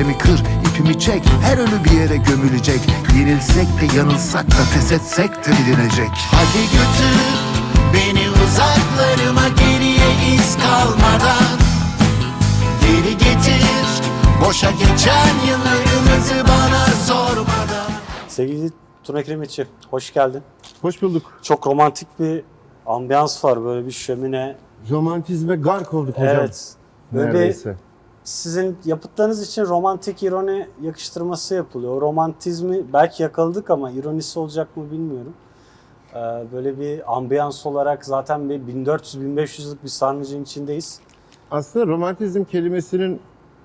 Çilemi kır, ipimi çek Her ölü bir yere gömülecek Yenilsek de yanılsak da pes etsek de bilinecek Hadi götür beni uzaklarıma geriye iz kalmadan Geri getir boşa geçen yıllarımızı bana sormadan Sevgili Tuna Kiremitçi, hoş geldin. Hoş bulduk. Çok romantik bir ambiyans var, böyle bir şömine. Romantizme gark olduk hocam. Evet. Böyle bir, Neredeyse. Sizin yapıtlarınız için romantik ironi yakıştırması yapılıyor. O romantizmi belki yakaladık ama ironisi olacak mı bilmiyorum. Ee, böyle bir ambiyans olarak zaten bir 1400-1500'lük bir sarnıcın içindeyiz. Aslında romantizm kelimesinin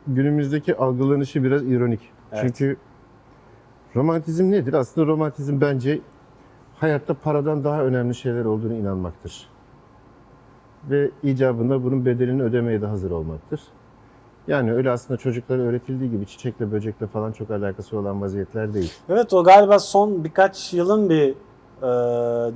günümüzdeki algılanışı biraz ironik. Evet. Çünkü romantizm nedir? Aslında romantizm bence hayatta paradan daha önemli şeyler olduğunu inanmaktır. Ve icabında bunun bedelini ödemeye de hazır olmaktır. Yani öyle aslında çocuklara öğretildiği gibi çiçekle böcekle falan çok alakası olan vaziyetler değil. Evet o galiba son birkaç yılın bir e,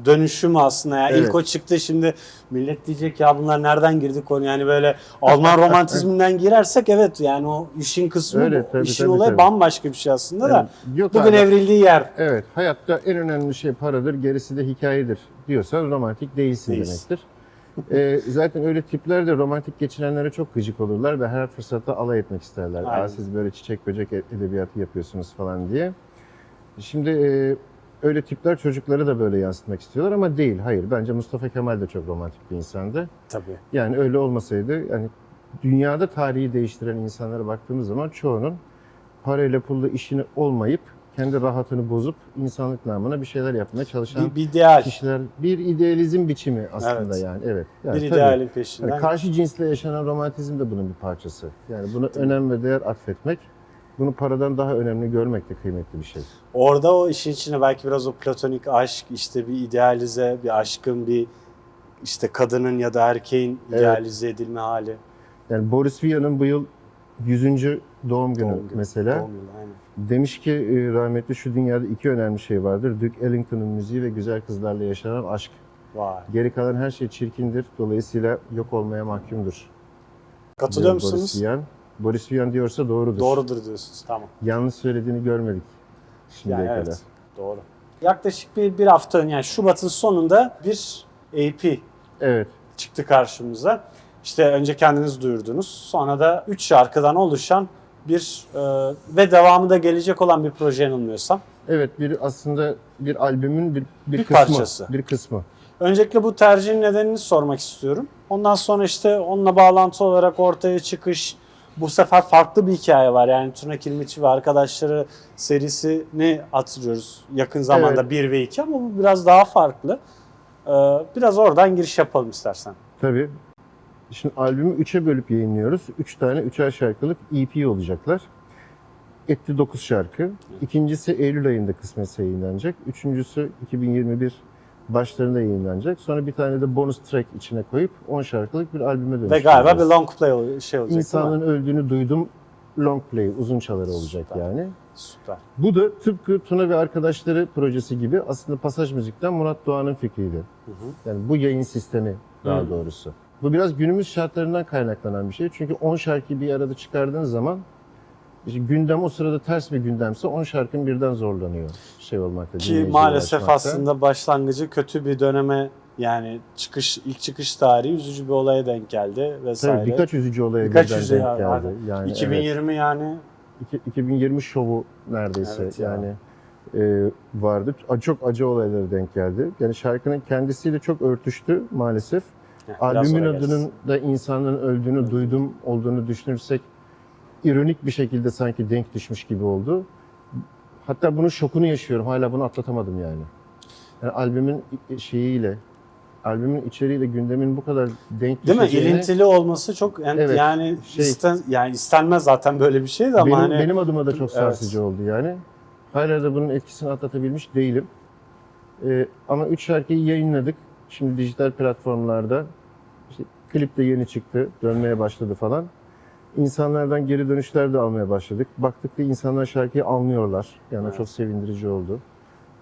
dönüşümü aslında. Yani Evet. İlk o çıktı şimdi millet diyecek ya bunlar nereden girdi konu yani böyle Alman romantizminden girersek evet yani o işin kısmı Öyle, tabii, işin tabii, olayı tabii. bambaşka bir şey aslında da. Yani yok Bugün abi, evrildiği yer. Evet, hayatta en önemli şey paradır, gerisi de hikayedir diyorsan romantik değilsin Değilsin. demektir. Ee, zaten öyle tipler de romantik geçinenlere çok gıcık olurlar ve her fırsatta alay etmek isterler. Aynen. Aa, siz böyle çiçek böcek e- edebiyatı yapıyorsunuz falan diye. Şimdi e, öyle tipler çocukları da böyle yansıtmak istiyorlar ama değil, hayır. Bence Mustafa Kemal de çok romantik bir insandı. Tabii. Yani öyle olmasaydı yani dünyada tarihi değiştiren insanlara baktığımız zaman çoğunun parayla pulla işini olmayıp kendi rahatını bozup insanlık namına bir şeyler yapmaya çalışan Bir, bir ideal. kişiler bir idealizm biçimi aslında Evet. yani evet. Yani bir tabii. idealin Yani peşinden. karşı cinsle yaşanan romantizm de bunun bir parçası. Yani buna önem ve değer atfetmek, bunu paradan daha önemli görmek de kıymetli bir şey. Orada o işin içine belki biraz o platonik aşk, işte bir idealize, bir aşkın bir işte kadının ya da erkeğin Evet. idealize edilme hali. Yani Boris Vian'ın bu yıl 100. doğum günü Doğum günü, mesela. doğum yılı, aynen. Demiş ki e, rahmetli şu dünyada iki önemli şey vardır. Duke Ellington'un müziği ve güzel kızlarla yaşanan aşk. Vay. Geri kalan her şey çirkindir. Dolayısıyla yok olmaya mahkumdur. Katılıyor diyor musunuz? Boris Vian. Boris Vian diyorsa doğrudur. Doğrudur diyorsunuz. Tamam. Yanlış söylediğini görmedik şimdiye Yani evet, kadar. doğru. Yaklaşık bir, bir hafta yani Şubat'ın sonunda bir EP Evet. çıktı karşımıza. İşte önce kendiniz duyurdunuz. Sonra da 3 şarkıdan oluşan bir e, ve devamı da gelecek olan bir proje yanılmıyorsam. Evet bir aslında bir albümün bir, bir, Bir kısmı. parçası. Bir kısmı. Öncelikle bu tercihin nedenini sormak istiyorum. Ondan sonra işte onunla bağlantı olarak ortaya çıkış, bu sefer farklı bir hikaye var. Yani Tuna Kilmiçi ve arkadaşları serisini hatırlıyoruz yakın zamanda Evet. 1 ve 2 ama bu biraz daha farklı. Ee, biraz oradan giriş yapalım istersen. Tabii. Şimdi albümü üçe bölüp yayınlıyoruz. Üç tane üçer şarkılık EP olacaklar. Etti 9 şarkı. İkincisi Eylül ayında kısmetse yayınlanacak. Üçüncüsü 2021 başlarında yayınlanacak. Sonra bir tane de bonus track içine koyup 10 şarkılık bir albüme Ve dönüştüreceğiz. galiba bir long play şey olacak İnsanın öldüğünü duydum. Long play, uzun çaları olacak Süper. yani. Süper. Bu da tıpkı Tuna ve Arkadaşları projesi gibi aslında Pasaj Müzik'ten Murat Doğan'ın fikriydi. Hı hı. Yani bu yayın sistemi daha Hı. doğrusu. Bu biraz günümüz şartlarından kaynaklanan bir şey. Çünkü 10 şarkıyı bir arada çıkardığın zaman işte gündem o sırada ters bir gündemse 10 şarkın birden zorlanıyor şey olmakta. Ki maalesef ulaşmakta. aslında başlangıcı kötü bir döneme yani çıkış ilk çıkış tarihi üzücü bir olaya denk geldi vesaire. Tabii birkaç üzücü olaya Birkaç birden denk yani, geldi. aynen. Yani 2020 yani evet, iki- 2020 şovu neredeyse Evet ya. yani e, vardı. Çok acı olaylara denk geldi. Yani şarkının kendisiyle çok örtüştü maalesef. Albümün adının da insanların öldüğünü duydum olduğunu düşünürsek ironik bir şekilde sanki denk düşmüş gibi oldu. Hatta bunun şokunu yaşıyorum. Hala bunu atlatamadım yani. Yani albümün şeyiyle, albümün içeriğiyle gündemin bu kadar denk Değil mi? İlintili olması çok yani, Evet, yani şey- isten, yani istenmez zaten böyle bir şey de ama benim, hani benim adıma da çok Evet. sarsıcı oldu yani. Hala da bunun etkisini atlatabilmiş değilim. Ee, ama üç şarkıyı yayınladık. Şimdi dijital platformlarda klip de yeni çıktı, dönmeye başladı falan. İnsanlardan geri dönüşler de almaya başladık. Baktık ki insanlar şarkıyı anlıyorlar. Yani Evet. çok sevindirici oldu.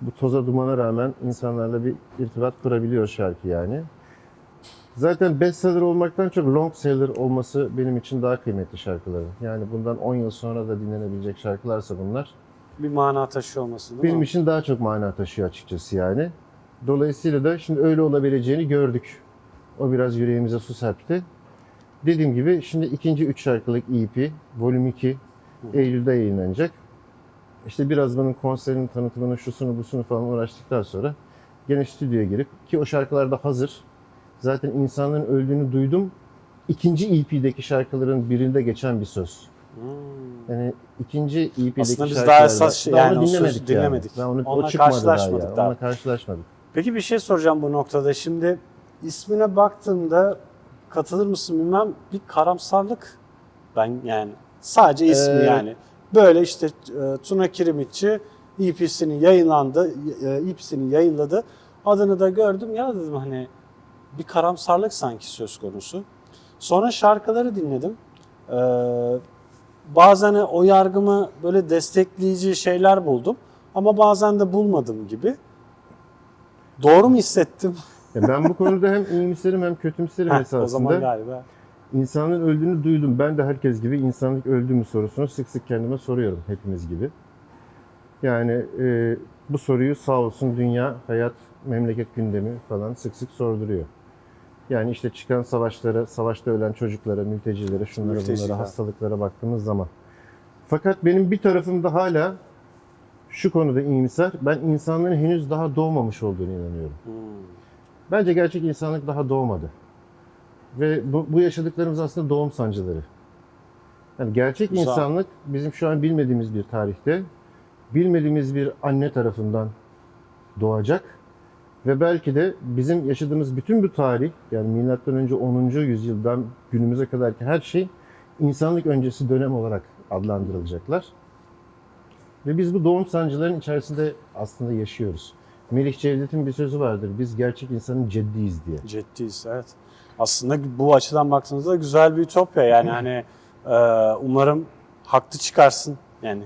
Bu toza dumana rağmen insanlarla bir irtibat kurabiliyor şarkı yani. Zaten bestseller olmaktan çok long seller olması benim için daha kıymetli şarkıların. Yani bundan 10 yıl sonra da dinlenebilecek şarkılarsa bunlar Bir mana taşıyor olması değil benim mi? için daha çok mana taşıyor açıkçası yani. Dolayısıyla da şimdi öyle olabileceğini gördük. O biraz yüreğimize su serpti. Dediğim gibi şimdi ikinci üç şarkılık EP, Volüm 2 Eylül'de yayınlanacak. İşte biraz bunun konserinin tanıtımını, şusunu, busunu falan uğraştıktan sonra gene stüdyoya girip ki o şarkılar da hazır. Zaten insanların öldüğünü duydum. İkinci EP'deki şarkıların birinde geçen bir söz. Hmm. Yani ikinci EP'deki Aslında biz daha esas daha yani onu sözü dinlemedik, yani. dinlemedik. Daha onu, Onunla o çıkmadı karşılaşmadık daha. ya. daha. Onunla karşılaşmadık. Peki bir şey soracağım bu noktada. Şimdi ismine baktığımda katılır mısın bilmem bir karamsarlık ben yani sadece ismi Ee, yani. Böyle işte e, Tuna Kirimitçi EP'sini yayınlandı, e, EP'sini yayınladı. Adını da gördüm ya dedim hani bir karamsarlık sanki söz konusu. Sonra şarkıları dinledim. Ee, bazen o yargımı böyle destekleyici şeyler buldum ama bazen de bulmadım gibi. Doğru mu hissettim? Ya ben bu konuda hem iyimserim hem kötümserim Heh, esasında. o zaman galiba. İnsanın öldüğünü duydum. Ben de herkes gibi insanlık öldü mü sorusunu sık sık kendime soruyorum hepimiz gibi. Yani e, bu soruyu sağ olsun dünya, hayat, memleket gündemi falan sık sık sorduruyor. Yani işte çıkan savaşlara, savaşta ölen çocuklara, mültecilere, şunlara Mülteciler. bunlara, hastalıklara baktığımız zaman. Fakat benim bir tarafımda hala şu konuda iyimser. Ben insanların henüz daha doğmamış olduğunu inanıyorum. Hmm. Bence gerçek insanlık daha doğmadı. Ve bu, bu yaşadıklarımız aslında doğum sancıları. Yani gerçek Güzel. insanlık bizim şu an bilmediğimiz bir tarihte, bilmediğimiz bir anne tarafından doğacak. Ve belki de bizim yaşadığımız bütün bu tarih, yani milattan önce 10. yüzyıldan günümüze kadarki her şey insanlık öncesi dönem olarak adlandırılacaklar. Ve biz bu doğum sancılarının içerisinde aslında yaşıyoruz. Melih Cevdet'in bir sözü vardır. Biz gerçek insanın ceddiyiz diye. Ciddiyiz evet. Aslında bu açıdan baktığınızda güzel bir ütopya yani hani e, umarım haklı çıkarsın yani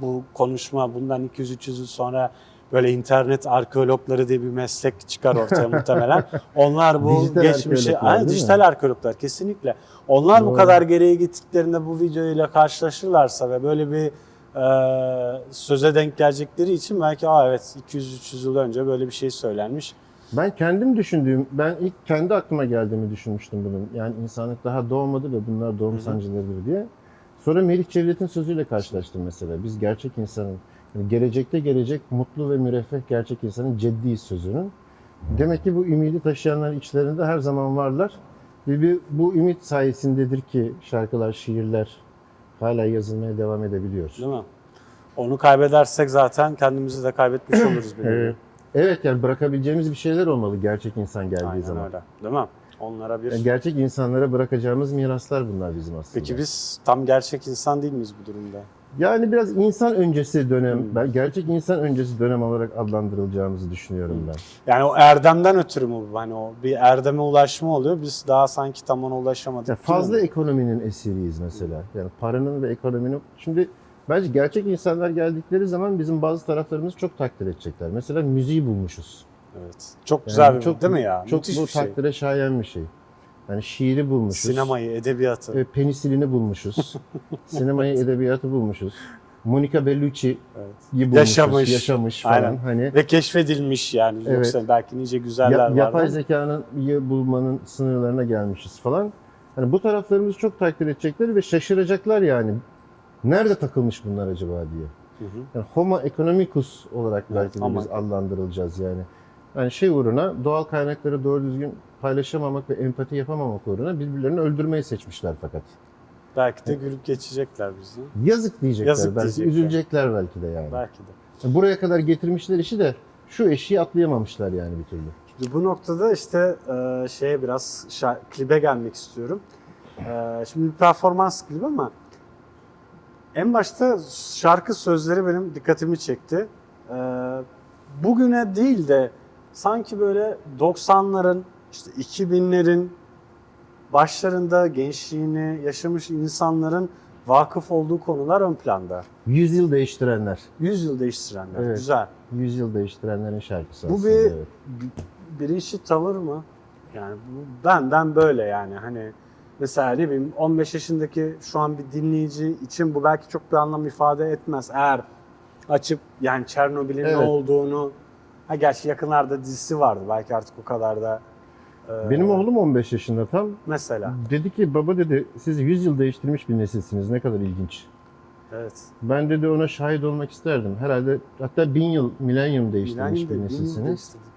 bu konuşma bundan 200-300 yıl sonra böyle internet arkeologları diye bir meslek çıkar ortaya muhtemelen. Onlar bu Dijital geçmişi, arkeologlar, Aynen, değil mi? dijital arkeologlar kesinlikle. Onlar bu Doğru. kadar geriye gittiklerinde bu videoyla karşılaşırlarsa ve böyle bir söze denk gelecekleri için belki Aa, evet 200-300 yıl önce böyle bir şey söylenmiş. Ben kendim düşündüğüm, ben ilk kendi aklıma geldiğimi düşünmüştüm bunun. Yani insanlık daha doğmadı ve bunlar doğum sancılarıdır diye. Sonra Melih Cevdet'in sözüyle karşılaştım mesela. Biz gerçek insanın, yani gelecekte gelecek mutlu ve müreffeh gerçek insanın ceddi sözünün. Demek ki bu ümidi taşıyanlar içlerinde her zaman varlar. Ve bir, bu ümit sayesindedir ki şarkılar, şiirler hala yazılmaya devam edebiliyor. Değil mi? Onu kaybedersek zaten kendimizi de kaybetmiş oluruz. Evet. Evet yani bırakabileceğimiz bir şeyler olmalı gerçek insan geldiği Aynen zaman. öyle. Değil mi? Onlara bir... Yani gerçek insanlara bırakacağımız miraslar bunlar bizim aslında. Peki biz tam gerçek insan değil miyiz bu durumda? Yani biraz insan öncesi dönem, Hmm. ben gerçek insan öncesi dönem olarak adlandırılacağımızı düşünüyorum ben. Yani o erdemden ötürü mü bu? Hani o bir erdeme ulaşma oluyor. Biz daha sanki tam ona ulaşamadık. Ya fazla mi? ekonominin esiriyiz mesela. Yani paranın ve ekonominin. Şimdi bence gerçek insanlar geldikleri zaman bizim bazı taraflarımızı çok takdir edecekler. Mesela müziği bulmuşuz. Evet. Çok Yani güzel bir çok, değil mi ya? Çok Müthiş bu bir şey. takdire şayan bir şey. Yani şiiri bulmuşuz. Sinemayı, edebiyatı. E, penisilini bulmuşuz. Sinemayı, edebiyatı bulmuşuz. Monica Bellucci'yi Evet. bulmuşuz. Yaşamış. Yaşamış falan. Aynen. Hani Ve keşfedilmiş yani. Evet. Yoksa belki nice güzeller Ya- var. yapay zekanın iyi bulmanın sınırlarına gelmişiz falan. Hani bu taraflarımızı çok takdir edecekler ve şaşıracaklar yani. Nerede takılmış bunlar acaba diye. Hı hı. Yani homo economicus olarak Evet, belki de ama- biz adlandırılacağız yani. Yani şey uğruna doğal kaynakları doğru düzgün paylaşamamak ve empati yapamamak uğruna birbirlerini öldürmeyi seçmişler fakat. Belki de gülüp geçecekler bizi. Yazık diyecekler Yazık belki, diyecekler. üzülecekler belki de yani. Belki de. Buraya kadar getirmişler işi de şu eşiği atlayamamışlar yani bir türlü. Bu noktada işte e, şeye biraz klibe gelmek istiyorum. E, şimdi bir performans klibi ama en başta şarkı sözleri benim dikkatimi çekti. E, bugüne değil de sanki böyle 90'ların işte 2000'lerin başlarında gençliğini yaşamış insanların vakıf olduğu konular ön planda. Yüzyıl değiştirenler. 100 yıl değiştirenler. Evet. Güzel. Yüzyıl değiştirenlerin şarkısı Bu aslında. bir evet. bi- bilinçli tavır mı? Yani bu benden böyle yani hani mesela ne bileyim 15 yaşındaki şu an bir dinleyici için bu belki çok bir anlam ifade etmez. Eğer açıp yani Çernobil'in ne Evet. olduğunu ha gerçi yakınlarda dizisi vardı belki artık o kadar da e, Benim oğlum 15 yaşında tam. mesela Dedi ki baba dedi siz 100 yıl değiştirmiş bir nesilsiniz. Ne kadar ilginç. evet Ben dedi ona şahit olmak isterdim. Herhalde hatta bin yıl, milenyum değiştirmiş bir değil, bin yıl nesilsiniz. değiştirdik.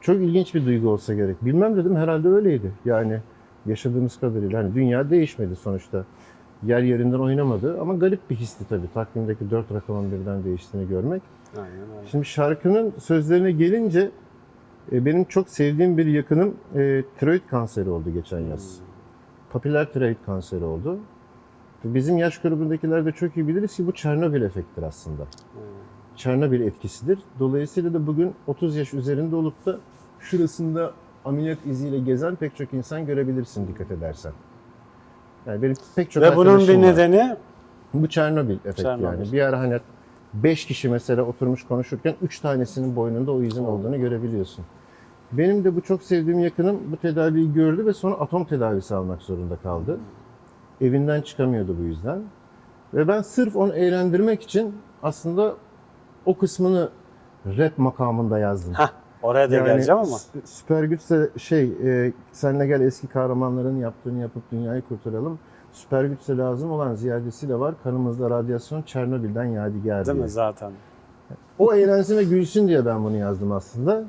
Çok ilginç bir duygu olsa gerek. Bilmem dedim herhalde öyleydi. Yani yaşadığımız kadarıyla. Hani dünya değişmedi sonuçta. Yer yerinden oynamadı ama garip bir histi tabii. Takvimdeki dört rakamın birden değiştiğini görmek. Aynen öyle. Şimdi şarkının sözlerine gelince benim çok sevdiğim bir yakınım e, tiroid kanseri oldu geçen yaz. Papiller tiroid kanseri oldu. Bizim yaş grubundakiler de çok iyi biliriz ki bu Çernobil efektidir aslında. Çernobil etkisidir. Dolayısıyla da bugün 30 yaş üzerinde olup da şurasında ameliyat iziyle gezen pek çok insan görebilirsin dikkat edersen. Yani benim pek çok Ve bunun bir var. nedeni Bu Çernobil efekti Çernobil. yani. Bir ara hani 5 kişi mesela oturmuş konuşurken 3 tanesinin boynunda o izin olduğunu görebiliyorsun. Benim de bu çok sevdiğim yakınım bu tedaviyi gördü ve sonra atom tedavisi almak zorunda kaldı. Evinden çıkamıyordu bu yüzden. Ve ben sırf onu eğlendirmek için aslında o kısmını rap makamında yazdım. Heh, oraya da geleceğim ama. Süper güçse şey, e, senle gel eski kahramanların yaptığını yapıp dünyayı kurtaralım. Süper güçse lazım olan ziyadesi de var. Kanımızda radyasyon Çernobil'den yadigar Değil diye. mi zaten? O eğlensin ve gülsün diye ben bunu yazdım aslında.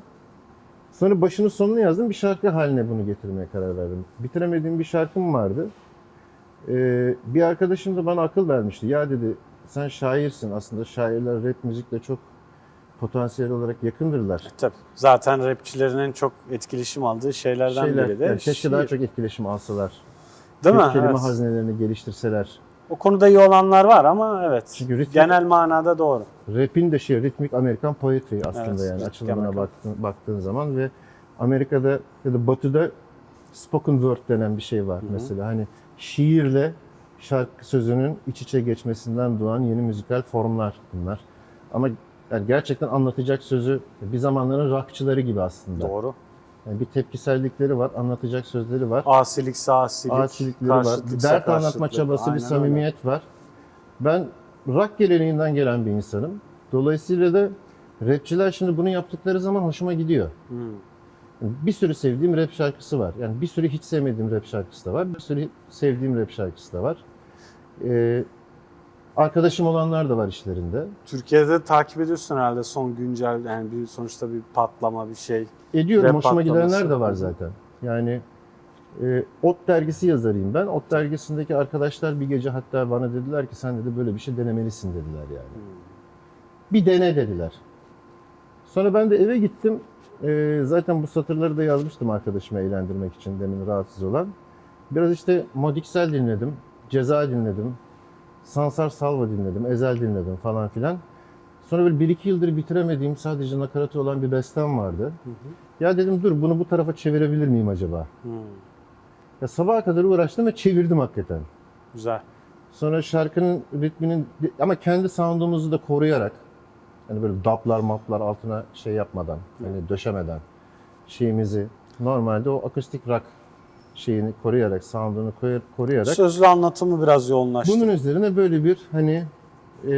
Sonra başını sonunu yazdım. Bir şarkı haline bunu getirmeye karar verdim. Bitiremediğim bir şarkım vardı. Ee, bir arkadaşım da bana akıl vermişti. Ya dedi sen şairsin aslında. Şairler rap müzikle çok potansiyel olarak yakındırlar. Tabii. Zaten rapçilerin en çok etkileşim aldığı şeylerden Şeyler, biri de yani keşke daha şiir. çok etkileşim alsalar. Değil mi? Hep kelime Evet. hazinelerini geliştirseler. O konuda iyi olanlar var ama evet. Çünkü ritmi- Genel manada doğru. Rap'in de şey ritmik Amerikan poetry aslında Evet, yani ritmik açılımına baktığın, baktığın zaman ve Amerika'da ya da Batı'da spoken word denen bir şey var mesela. Hani şiirle şarkı sözünün iç içe geçmesinden doğan yeni müzikal formlar bunlar. Ama yani gerçekten anlatacak sözü bir zamanların rockçıları gibi aslında. Doğru. Yani bir tepkisellikleri var, anlatacak sözleri var. Asilik. asilikleri var. Bir dert anlatma çabası, bir Aynen samimiyet var. Ben rock geleneğinden gelen bir insanım. Dolayısıyla da rapçiler şimdi bunu yaptıkları zaman hoşuma gidiyor. öyle. Hmm. Bir sürü sevdiğim rap şarkısı var. Yani bir sürü hiç sevmediğim rap şarkısı da var. Bir sürü sevdiğim rap şarkısı da var. Ee, arkadaşım olanlar da var işlerinde. Türkiye'de takip ediyorsun herhalde son güncel yani bir sonuçta bir patlama bir şey. Ediyorum, Rap hoşuma patlaması. gidenler de var zaten. Yani e, Ot dergisi yazarıyım ben. Ot dergisindeki arkadaşlar bir gece hatta bana dediler ki sen dedi böyle bir şey denemelisin dediler yani. Bir dene dediler. Sonra ben de eve gittim. E, zaten bu satırları da yazmıştım arkadaşımı eğlendirmek için demin rahatsız olan. Biraz işte Modiksel dinledim, Ceza dinledim, Sansar Salva dinledim, Ezel dinledim falan filan. Sonra böyle bir iki yıldır bitiremediğim sadece nakaratı olan bir bestem vardı. Ya dedim dur bunu bu tarafa çevirebilir miyim acaba? Hmm. Ya sabaha kadar uğraştım ve çevirdim hakikaten. Güzel. Sonra şarkının ritminin ama kendi sound'umuzu da koruyarak hani böyle daplar maplar altına şey yapmadan hani döşemeden şeyimizi normalde o akustik rock şeyini koruyarak sound'unu koruyarak Sözlü anlatımı biraz yoğunlaştı. bunun üzerine böyle bir hani e,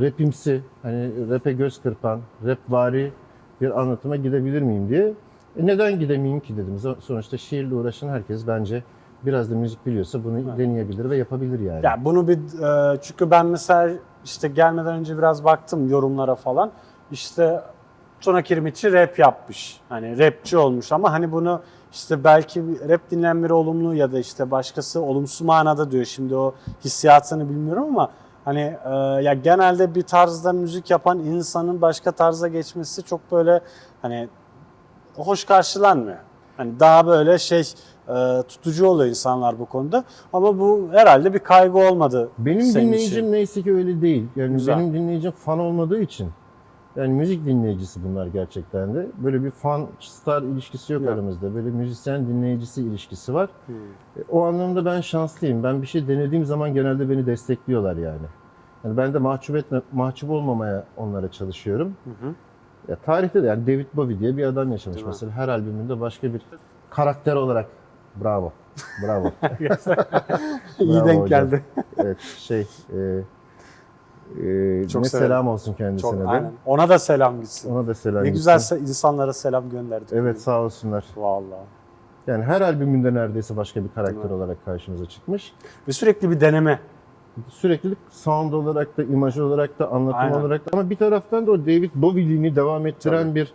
rapimsi hani rap'e göz kırpan rapvari bir anlatıma gidebilir miyim diye. E, neden gidemeyeyim ki dedim. So- Sonuçta şiirle uğraşan herkes bence biraz da müzik biliyorsa bunu deneyebilir ve yapabilir yani. Ya bunu bir e, çünkü ben mesela işte gelmeden önce biraz baktım yorumlara falan. İşte Tuna Kirmitçi rap yapmış. Hani rapçi olmuş ama hani bunu işte belki rap dinleyen biri olumlu ya da işte başkası olumsuz manada diyor. Şimdi o hissiyatını bilmiyorum ama hani e, ya genelde bir tarzda müzik yapan insanın başka tarza geçmesi çok böyle hani hoş karşılanmıyor. Hani daha böyle şey e, tutucu oluyor insanlar bu konuda. Ama bu herhalde bir kaygı olmadı. Benim senin dinleyicim için. neyse ki öyle değil. Yani Güzel. benim dinleyicim fan olmadığı için. Yani müzik dinleyicisi bunlar gerçekten de. Böyle bir fan star ilişkisi yok Yok. aramızda. Böyle müzisyen dinleyicisi ilişkisi var. Hmm. E, O anlamda ben şanslıyım. Ben bir şey denediğim zaman genelde beni destekliyorlar yani. Yani ben de mahcup etme, mahcup olmamaya onlara çalışıyorum. Hı hı. Ya tarihte de yani David Bowie diye bir adam yaşamış Değil mi? mesela her albümünde başka bir karakter olarak bravo. Bravo. İyi Bravo denk hocam. geldi. evet şey e, e, Çok ne severim. selam olsun kendisine Çok, de. aynen. Ona da selam gitsin. Ona da selam ne gitsin. güzel se- insanlara selam gönderdik. Evet sağ olsunlar. Vallahi. Yani her albümünde neredeyse başka bir karakter olarak karşımıza çıkmış. Ve sürekli bir deneme. Sürekli sound olarak da, imaj olarak da, anlatım Aynen. olarak da ama bir taraftan da o David Bowie'liğini devam ettiren Tabii. bir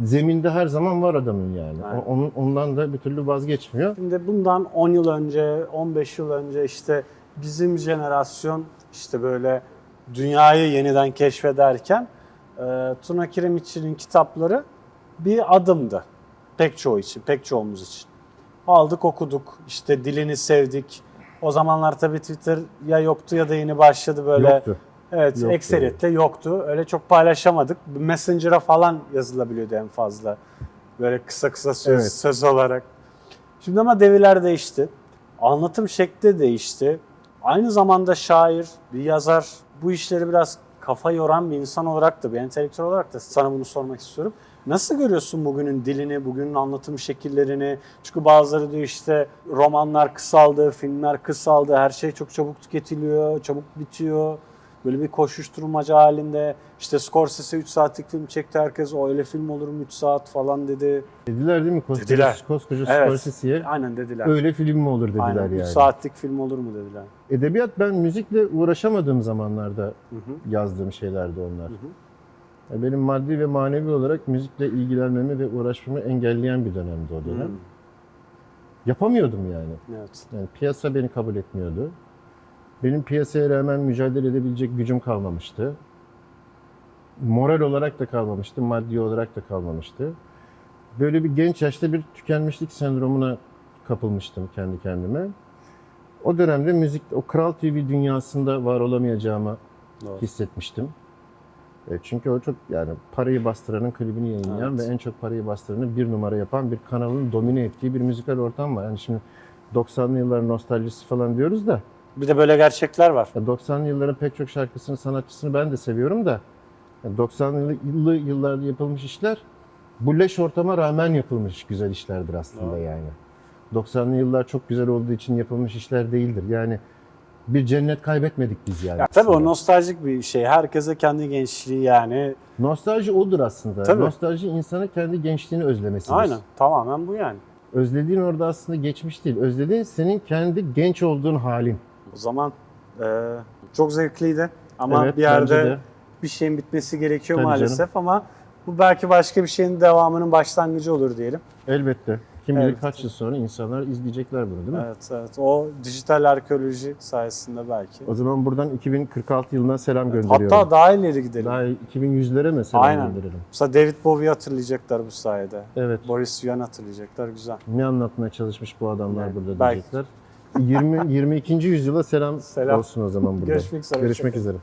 zeminde her zaman var adamın yani. Aynen. O- Onun, ondan da bir türlü vazgeçmiyor. Şimdi bundan 10 yıl önce, 15 yıl önce işte bizim jenerasyon işte böyle dünyayı yeniden keşfederken e, Tuna Kiremiç'in kitapları bir adımdı. Pek çoğu için, pek çoğumuz için. Aldık okuduk, işte dilini sevdik. O zamanlar tabii Twitter ya yoktu ya da yeni başladı böyle. Yoktu. Evet, Yoktu, ekseriyetle yoktu. Öyle çok paylaşamadık. Messenger'a falan yazılabiliyordu en fazla. Böyle kısa kısa söz, Evet. söz olarak. Şimdi ama devirler değişti. Anlatım şekli değişti. Aynı zamanda şair, bir yazar, bu işleri biraz kafa yoran bir insan olarak da, bir entelektüel olarak da sana bunu sormak istiyorum. Nasıl görüyorsun bugünün dilini, bugünün anlatım şekillerini? Çünkü bazıları diyor işte romanlar kısaldı, filmler kısaldı, her şey çok çabuk tüketiliyor, çabuk bitiyor. Böyle bir koşuşturmaca halinde. İşte Scorsese 3 saatlik film çekti herkes. O öyle film olur mu 3 saat falan dedi. Dediler değil mi? Koskoca, Dediler. koskoca Evet. Scorsese'ye Aynen dediler. öyle film mi olur dediler Aynen. 3 yani. saatlik film olur mu dediler. Edebiyat ben müzikle uğraşamadığım zamanlarda Hı hı. yazdığım şeylerdi onlar. Hı hı. Ya Benim maddi ve manevi olarak müzikle ilgilenmemi ve uğraşmamı engelleyen bir dönemdi o dönem. Hmm. Yapamıyordum yani. Evet. Yani piyasa beni kabul etmiyordu. Benim piyasaya rağmen mücadele edebilecek gücüm kalmamıştı. Moral olarak da kalmamıştı, maddi olarak da kalmamıştı. Böyle bir genç yaşta bir tükenmişlik sendromuna kapılmıştım kendi kendime. O dönemde müzik, o Kral TV dünyasında var olamayacağımı Doğru. hissetmiştim. E, Çünkü o çok yani parayı bastıranın klibini yayınlayan Evet. ve en çok parayı bastıranı bir numara yapan bir kanalın domine ettiği bir müzikal ortam var. Yani şimdi 90'lı yılların nostaljisi falan diyoruz da Bir de böyle gerçekler var. ya 90'lı yılların pek çok şarkısını, sanatçısını ben de seviyorum da ya 90'lı yıllı yıllarda yapılmış işler bu leş ortama rağmen yapılmış güzel işlerdir aslında Doğru. yani. 90'lı yıllar çok güzel olduğu için yapılmış işler değildir. Yani bir cennet kaybetmedik biz yani. Ya, tabii o nostaljik bir şey. Herkese kendi gençliği yani. Nostalji odur aslında. Tabii. Nostalji insanı kendi gençliğini özlemesidir. Aynen. Tamamen bu yani. Özlediğin orada aslında geçmiş değil. Özlediğin senin kendi genç olduğun halin. O zaman e, çok zevkliydi. Ama Evet, bir yerde bir şeyin bitmesi gerekiyor Tabii maalesef ama bu belki başka bir şeyin devamının başlangıcı olur diyelim. Elbette. Kim bilir Evet. kaç yıl sonra insanlar izleyecekler bunu değil mi? Evet, evet. O dijital arkeoloji sayesinde belki. O zaman buradan 2046 yılına selam gönderiyorum. Hatta daha ileri gidelim. Daha 2100'lere mi selam Aynen. gönderelim? Mesela David Bowie'yi hatırlayacaklar bu sayede. Evet. Boris Vian hatırlayacaklar. Güzel. Ne anlatmaya çalışmış bu adamlar Evet, burada belki. diyecekler. 20 22. yüzyıla selam, Selam. olsun o zaman burada. Görüşmek üzere. Görüşmek üzere.